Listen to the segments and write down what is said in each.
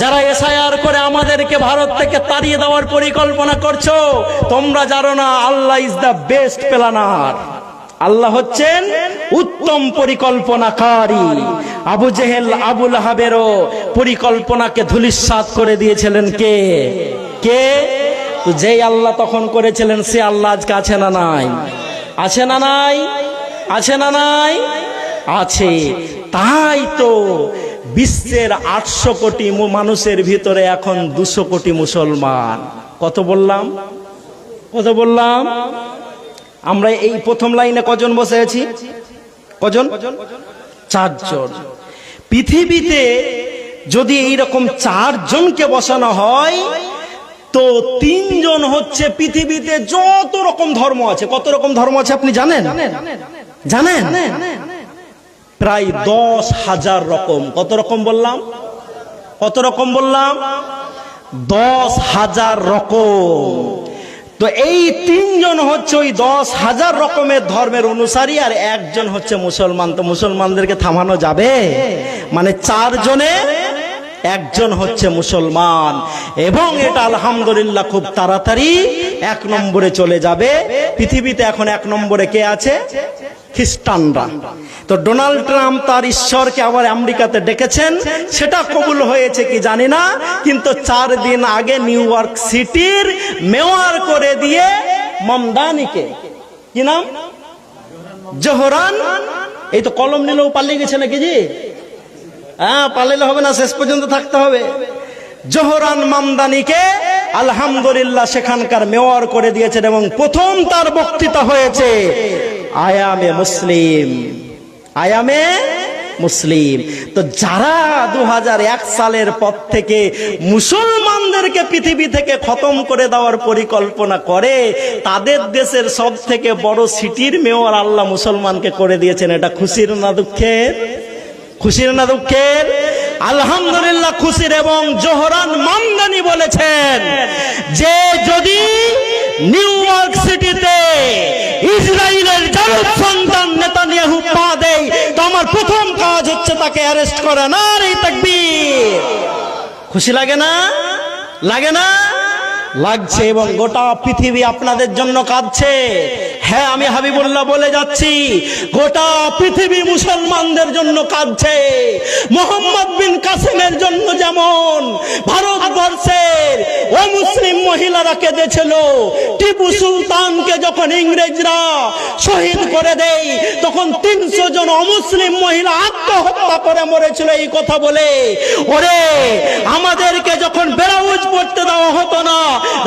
যারা এসআইআর করে আমাদেরকে ভারত থেকে তাড়িয়ে দেওয়ার পরিকল্পনা করছ, তোমরা জানো না, Allah is the best planner আল্লাহ হচ্ছেন উত্তম পরিকল্পনাকারী। আবু জেহেল আবুল হাবেরও পরিকল্পনাকে ধুলিস্বাদ করে দিয়েছিলেন কে? কে? যেই আল্লাহ তখন করেছিলেন, সে আল্লাহ আজকে আছে না নাই? আছে না নাই? আছে না নাই? আছে। তাই তো বিশ্বের আটশো কোটি মানুষের ভিতরে এখন দুশো কোটি মুসলমান। কত বললাম? কত বললাম? আমরা এই প্রথম লাইনে কজন বসে আছি? কজন? চারজন। পৃথিবীতে যদি এইরকম চারজনকে বসানো হয়, তো তিনজন হচ্ছে পৃথিবীতে যত রকম ধর্ম আছে, কত রকম ধর্ম আছে আপনি জানেন? জানেন? প্রায় দশ হাজার রকম। কত রকম বললাম? কত রকম বললাম? দশ হাজার রকম। তো এই তিনজন হচ্ছে ওই দশ হাজার রকমের ধর্মের অনুসারী আর একজন হচ্ছে মুসলমান। তো মুসলমানদেরকে থামানো যাবে? মানে চারজনে একজন হচ্ছে মুসলমান। এবং এটা আলহামদুলিল্লাহ খুব তাড়াতাড়ি এক নম্বরে চলে যাবে। পৃথিবীতে এখন এক নম্বরে কে আছে? খ্রিস্টানরা। তো ডোনাল্ড ট্রাম্প তার ঈশ্বরকে আবার আমেরিকাতে ডেকেছেন। সেটা কবুল হয়েছে কি জানি না, কিন্তু চার দিন আগে নিউ ইয়র্ক সিটির মেয়র করে দিয়ে মমদানিকে। কি নাম? জোহরান। এই তো কলম নিলেও পালিয়ে গেছে নাকি জি? হ্যাঁ পালাইলে হবে না, শেষ পর্যন্ত থাকতে হবে। জোহরান মামদানিকে আলহামদুলিল্লাহ সেখানকার মেয়র করে দিয়েছেন এবং প্রথম তার বক্তৃতা হয়েছে। আয়ামে মুসলিম আয়ামে মুসলিম তো যারা দু সালের পর থেকে মুসলমানদেরকে পৃথিবী থেকে খতম করে দেওয়ার পরিকল্পনা করে, তাদের দেশের সব থেকে বড় সিটির মেয়র আল্লাহ মুসলমানকে করে দিয়েছেন। এটা খুশির না দুঃখের? খুশির না দুঃখের? আলহামদুলিল্লাহ খুশির এবং জোহরান মামদানি বলেছেন যে যদি নিউ তাকে অ্যারেস্ট করে না রে তাকবীর। খুশি লাগে না? লাগে না? লাগছে এবং গোটা পৃথিবী আপনাদের জন্য কাঁদছে। হ্যাঁ আমি হাবিবুল্লাহ বলে যাচ্ছি, গোটা পৃথিবী মুসলমানদের জন্য কাঁদছে। মোহাম্মদ বিন কাসেমের জন্য যেমন মুসলিম মহিলারা কেঁদেছিল। টিপু সুলতানকে যখন ইংরেজরা শহীদ করে দেয়, তখন তিনশো জন অমুসলিম মহিলা আত্মহত্যা করে মরেছিল এই কথা বলে। ওরে, আমাদেরকে যখন ব্লাউজ পড়তে দেওয়া হতো না,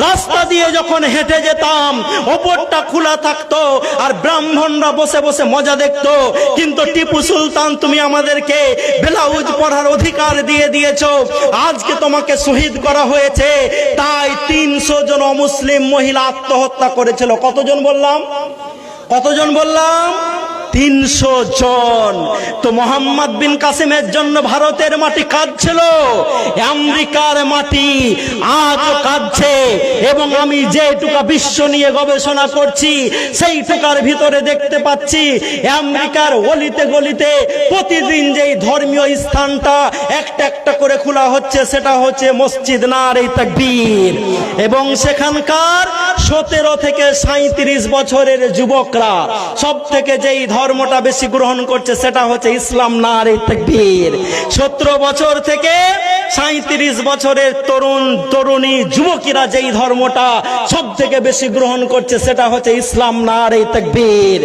রাস্তা দিয়ে যখন হেঁটে যেতাম, ওপরটা খোলা থাকতো আর ব্রাহ্মণরা বসে বসে মজা দেখতো। কিন্তু টিপু সুলতান, তুমি আমাদেরকে ব্লাউজ পরার অধিকার দিয়ে দিয়েছ। আজকে তোমাকে শহীদ করা হয়েছে। তাই তিনশো জন অমুসলিম মহিলা আত্মহত্যা করেছিল। কতজন বললাম? কতজন বললাম? তিনশো জন। তো মোহাম্মদ বিন কাসিমের জন্য ভারতের মাটি কাঁদছিল, আমেরিকার মাটি আজও কাঁদছে, এবং আমি যেটুকা বিশ্ব নিয়ে গবেষণা করছি সেই টুকার ভিতরে দেখতে পাচ্ছি, আমেরিকার অলিতে গলিতে প্রতিদিন যেই ধর্মীয় স্থানটা একটা একটা করে খোলা হচ্ছে, সেটা হচ্ছে মসজিদ নার এই তাকবীর। এবং সেখানকার সতেরো থেকে সাঁত্রিশ বছরের যুবকরা সব থেকে যেই ধর্মটা বেশি গ্রহণ করছে, সেটা হচ্ছে ইসলাম না আর তাকবীর। সতেরো বছর থেকে সাঁত্রিশ বছরের তরুণ, তরুণী, যুবকীরা যেই ধর্মটা সব থেকে বেশি গ্রহণ করছে, সেটা হচ্ছে ইসলাম না আর তাকবীর।